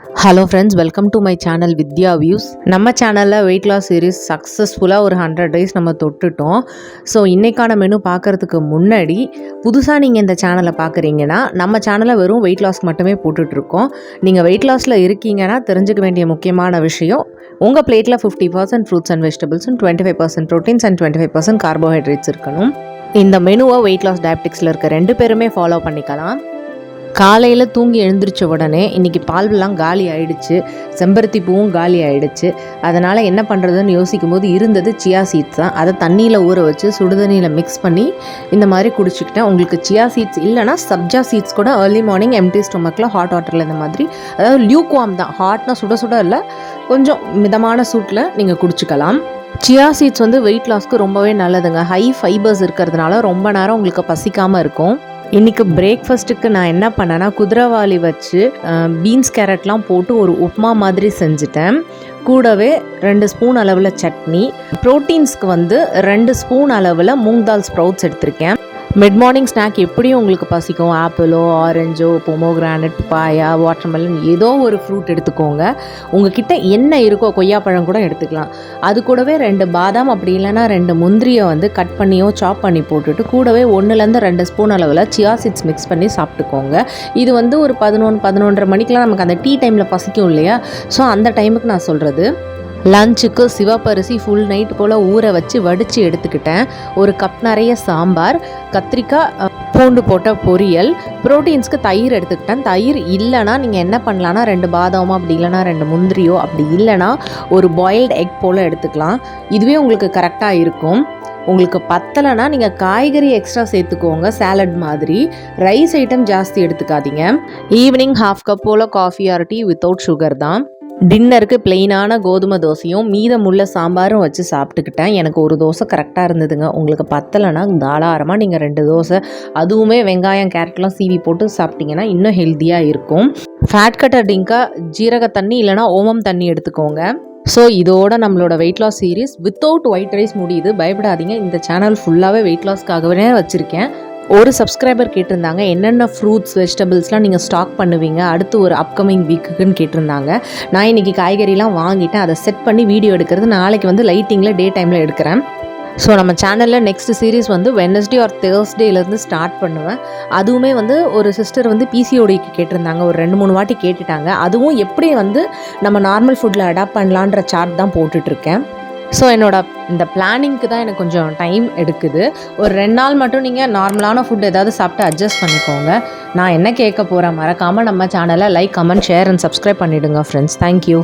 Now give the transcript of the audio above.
Hello friends welcome to my channel Vidya views நம்ம சேனலில் wait loss series சக்ஸஸ்ஃபுல்லாக ஒரு ஹண்ட்ரட் டேஸ் நம்ம தொட்டுட்டோம். ஸோ இன்றைக்கான மெனு பார்க்குறதுக்கு முன்னாடி புதுசாக நீங்கள் இந்த சேனலை பார்க்குறீங்கன்னா நம்ம சேனலை வெறும் வெயிட் லாஸ் மட்டுமே போட்டுட்ருக்கோம். நீங்கள் வெயிட் லாஸில் இருக்கீங்கன்னா தெரிஞ்சுக்க வேண்டிய முக்கியமான விஷயம் உங்கள் பிளேட்டில் fifty percent fruits and vegetables twenty five percent proteins and twenty five percent carbohydrates இருக்கணும். இந்த மெனுவை வெயிட் லாஸ் டயபெட்டிக்ஸில் இருக்க ரெண்டு பேருமே ஃபாலோ பண்ணிக்கலாம். காலையில் தூங்கி எழுந்திரிச்ச உடனே இன்றைக்கி பால்வெல்லாம் காலி ஆயிடுச்சு செம்பருத்தி பூவும் காலி ஆயிடுச்சு. அதனால் என்ன பண்ணுறதுன்னு யோசிக்கும் போது இருந்தது சியா சீட்ஸ் தான். அதை தண்ணியில் ஊற வச்சு சுடுதண்ணியில் மிக்ஸ் பண்ணி இந்த மாதிரி குடிச்சிக்கிட்டேன். உங்களுக்கு சியா சீட்ஸ் இல்லைனா சப்ஜா சீட்ஸ் கூட ஏர்லி மார்னிங் எம்டி ஸ்டொமக்கில் ஹாட் வாட்டரில் இந்த மாதிரி அதாவது லியூக்வாம் தான். ஹாட்னா சுட சுட இல்லை கொஞ்சம் மிதமான சூட்டில் நீங்கள் குடிச்சிக்கலாம். சியா சீட்ஸ் வந்து வெயிட் லாஸ்க்கு ரொம்பவே நல்லதுங்க. ஹை ஃபைபர்ஸ் இருக்கிறதுனால ரொம்ப நேரம் உங்களுக்கு பசிக்காமல் இருக்கும். இன்றைக்கி பிரேக்ஃபாஸ்ட்டுக்கு நான் என்ன பண்ணேன்னா குதிரைவாளி வச்சு பீன்ஸ் கேரட்லாம் போட்டு ஒரு உப்மா மாதிரி செஞ்சுட்டேன். கூடவே ரெண்டு ஸ்பூன் அளவில் சட்னி. ப்ரோட்டீன்ஸ்க்கு வந்து ரெண்டு ஸ்பூன் அளவில் மூங் தால் ஸ்ப்ரவுட்ஸ் எடுத்திருக்கேன். மிட் மார்னிங் ஸ்நாக் எப்படியும் உங்களுக்கு பசிக்கும். ஆப்பிளோ ஆரஞ்சோ பொமோகிரானட் பாயா வாட்டர்மெலன் ஏதோ ஒரு ஃப்ரூட் எடுத்துக்கோங்க. உங்ககிட்ட என்ன இருக்கோ கொய்யாப்பழம் கூட எடுத்துக்கலாம். அது கூடவே ரெண்டு பாதாம் அப்படி இல்லைன்னா ரெண்டு முந்திரியை வந்து கட் பண்ணியோ சாப் பண்ணி போட்டுட்டு கூடவே ஒன்றுலேருந்து ரெண்டு ஸ்பூன் அளவில் சியா சிட்ஸ் மிக்ஸ் பண்ணி சாப்பிட்டுக்கோங்க. இது வந்து ஒரு பதினொன்று பதினொன்றரை மணிக்கெலாம் நமக்கு அந்த டீ டைமில் பசிக்கும் இல்லையா? ஸோ அந்த டைமுக்கு நான் சொல்கிறது லஞ்சுக்கு சிவப்பரிசி ஃபுல் நைட் போல் ஊற வச்சு வடித்து எடுத்துக்கிட்டேன். ஒரு கப் நிறைய சாம்பார் கத்திரிக்காய் பூண்டு போட்ட பொரியல் ப்ரோட்டீன்ஸ்க்கு தயிர் எடுத்துக்கிட்டேன். தயிர் இல்லைன்னா நீங்கள் என்ன பண்ணலான்னா ரெண்டு பாதாமோ அப்படி இல்லைன்னா ரெண்டு முந்திரியோ அப்படி இல்லைன்னா ஒரு பாயில்டு எக் போல் எடுத்துக்கலாம். இதுவே உங்களுக்கு கரெக்டாக இருக்கும். உங்களுக்கு பத்தலைன்னா நீங்கள் காய்கறி எக்ஸ்ட்ரா சேர்த்துக்கோங்க சாலட் மாதிரி. ரைஸ் ஐட்டம் ஜாஸ்தி எடுத்துக்காதீங்க. Evening half cup pole coffee or tea without sugar தான். டின்னருக்கு பிளெயினான கோதுமை தோசையும் மீதமுள்ள சாம்பாரும் வச்சு சாப்பிட்டுக்கிட்டேன். எனக்கு ஒரு தோசை கரெக்டாக இருந்ததுங்க. உங்களுக்கு பத்தலைன்னா தாராளமாக நீங்கள் ரெண்டு தோசை அதுவுமே வெங்காயம் கேரட்லாம் சீவி போட்டு சாப்பிட்டீங்கன்னா இன்னும் ஹெல்த்தியாக இருக்கும். ஃபேட் கட்டர் டிங்கா ஜீரக தண்ணி இல்லைனா ஓமம் தண்ணி எடுத்துக்கோங்க. ஸோ இதோட நம்மளோட weight loss series without white rice முடியுது. பயப்படாதீங்க. இந்த சேனல் ஃபுல்லாகவே வெயிட் லாஸ்க்காகவே வச்சுருக்கேன். ஒரு சப்ஸ்கிரைபர் கேட்டிருந்தாங்க என்னென்ன ஃப்ரூட்ஸ் வெஜிடபிள்ஸ்லாம் நீங்கள் ஸ்டாக் பண்ணுவீங்க அடுத்து ஒரு அப்கமிங் வீக்குக்குன்னு கேட்டிருந்தாங்க. நான் இன்றைக்கி காய்கறிலாம் வாங்கிட்டேன் அதை செட் பண்ணி வீடியோ எடுக்கிறது. நாளைக்கு வந்து லைட்டிங்கில் டே டைமில் எடுக்கிறேன். ஸோ நம்ம சேனலில் நெக்ஸ்ட் சீரிஸ் வந்து வெனஸ்டே ஆர் தேர்ஸ்டேலேருந்து ஸ்டார்ட் பண்ணுவேன். அதுவுமே வந்து ஒரு சிஸ்டர் வந்து பிசிஓடிக்கு கேட்டிருந்தாங்க ஒரு ரெண்டு மூணு வாட்டி கேட்டுட்டாங்க. அதுவும் எப்படி வந்து நம்ம நார்மல் ஃபுட்டில் அடாப்ட் பண்ணலான்ற சார்ட் தான் போட்டுட்ருக்கேன் ஸோ என்னோட இந்த பிளானிங்க்கு தான் எனக்கு கொஞ்சம் டைம் எடுக்குது. ஒரு ரெண்டு நாள் மட்டும் நீங்கள் நார்மலான ஃபுட் ஏதாவது சாப்பிட்டு அட்ஜஸ்ட் பண்ணிக்கோங்க. நான் என்ன கேட்க போகிறேன் மறக்காமல் நம்ம சேனலை like comment share and subscribe பண்ணிவிடுங்க ஃப்ரெண்ட்ஸ் தேங்க்யூ